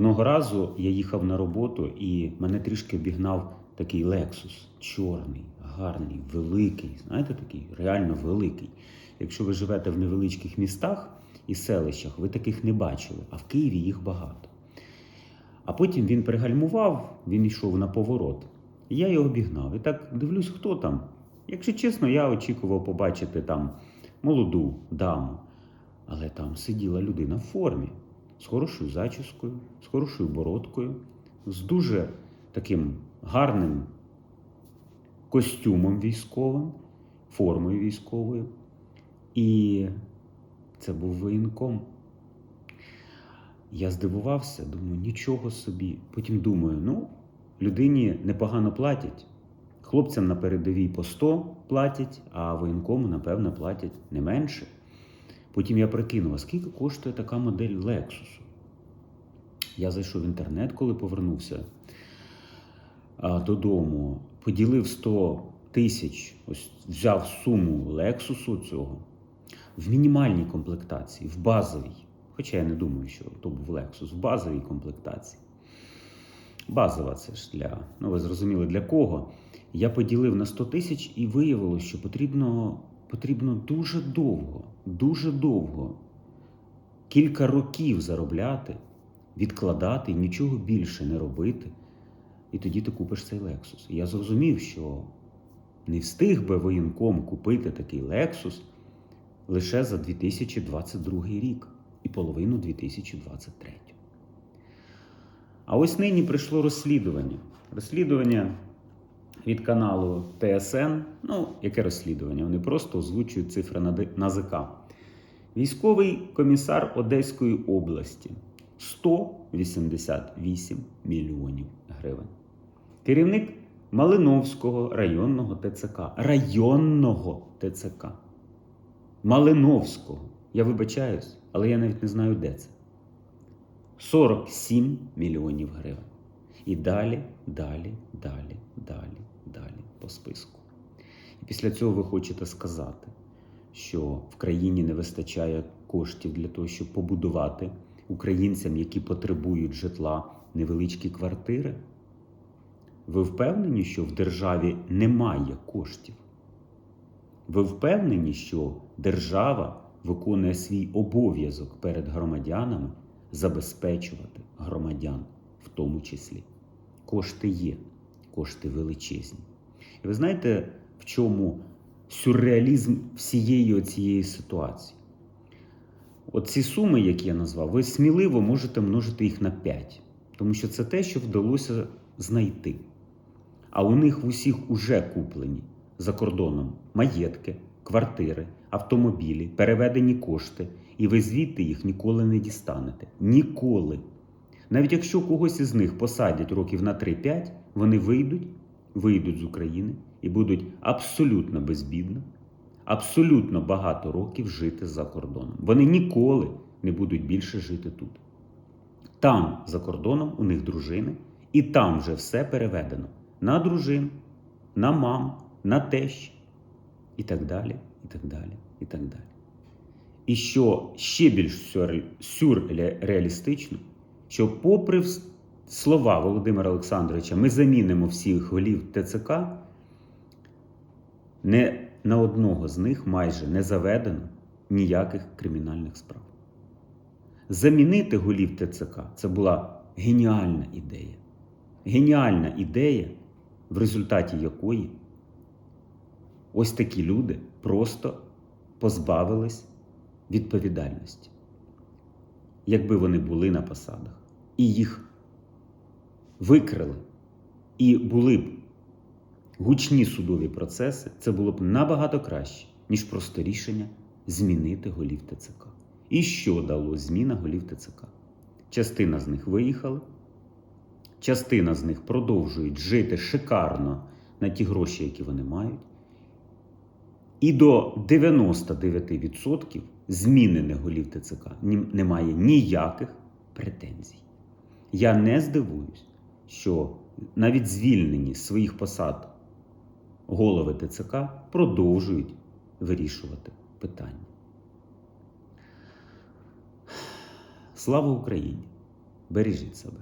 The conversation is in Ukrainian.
Одного разу я їхав на роботу і мене трішки обігнав такий Lexus. Чорний, гарний, великий. Знаєте, такий реально великий. Якщо ви живете в невеличких містах і селищах, ви таких не бачили, а в Києві їх багато. А потім він пригальмував, він йшов на поворот. І я його обігнав. І так дивлюсь, хто там. Якщо чесно, я очікував побачити там молоду даму. Але там сиділа людина в формі з хорошою зачіскою, з хорошою бородкою, з дуже таким гарним костюмом військовим, формою військовою. І це був воєнком. Я здивувався, думаю, нічого собі. Потім думаю, ну, людині непогано платять. Хлопцям на передовій по 100 платять, а воєнкому, напевно, платять не менше. Потім я прикинув, а скільки коштує така модель Lexus? Я зайшов в інтернет, коли повернувся а, додому, поділив 100 тисяч, ось взяв суму Lexus цього в мінімальній комплектації, в базовій. Хоча я не думаю, що то був Lexus, в базовій комплектації. Базова це ж для, ну ви зрозуміли для кого. Я поділив на 100 тисяч і виявилося, що потрібно, потрібно дуже довго, дуже довго, кілька років заробляти, відкладати нічого більше не робити. І тоді ти купиш цей Lexus. І я зрозумів, що не встиг би воєнком купити такий Lexus лише за 2022 рік і половину 2023. А ось нині прийшло розслідування. Розслідування від каналу ТСН. Ну, яке розслідування? Вони просто озвучують цифри на НАЗК. Військовий комісар Одеської області 188 мільйонів гривень. Керівник Малиновського районного ТЦК. Районного ТЦК. Малиновського. Я вибачаюсь, але я навіть не знаю, де це. 47 мільйонів гривень. І далі, далі, далі, далі по списку. І після цього ви хочете сказати, що в країні не вистачає коштів для того, щоб побудувати українцям, які потребують житла, невеличкі квартири? Ви впевнені, що в державі немає коштів? Ви впевнені, що держава виконує свій обов'язок перед громадянами забезпечувати громадян в тому числі? Кошти є, кошти величезні. І ви знаєте, в чому сюрреалізм всієї цієї ситуації? Оці суми, які я назвав, ви сміливо можете множити їх на 5, тому що це те, що вдалося знайти. А у них в усіх уже куплені за кордоном маєтки, квартири, автомобілі, переведені кошти, і ви звідти їх ніколи не дістанете. Ніколи. Навіть якщо когось із них посадять років на 3-5, вони вийдуть, вийдуть з України і будуть абсолютно безбідно, абсолютно багато років жити за кордоном. Вони ніколи не будуть більше жити тут. Там, за кордоном, у них дружини, і там вже все переведено на дружин, на мам, на тещ, і так далі, і так далі, і так далі. І що ще більш сюрреалістично, що, попри слова Володимира Олександровича, ми замінимо всіх голів ТЦК, не на одного з них майже не заведено ніяких кримінальних справ. Замінити голів ТЦК це була геніальна ідея. Геніальна ідея, в результаті якої ось такі люди просто позбавились відповідальності, якби вони були на посадах, і їх викрили, і були б гучні судові процеси, це було б набагато краще, ніж просто рішення змінити голів ТЦК. І що дало зміна голів ТЦК? Частина з них виїхали, частина з них продовжують жити шикарно на ті гроші, які вони мають. І до 99% змінених голів ТЦК немає ніяких претензій. Я не здивуюсь, що навіть звільнені з своїх посад голови ТЦК продовжують вирішувати питання. Слава Україні! Бережіть себе.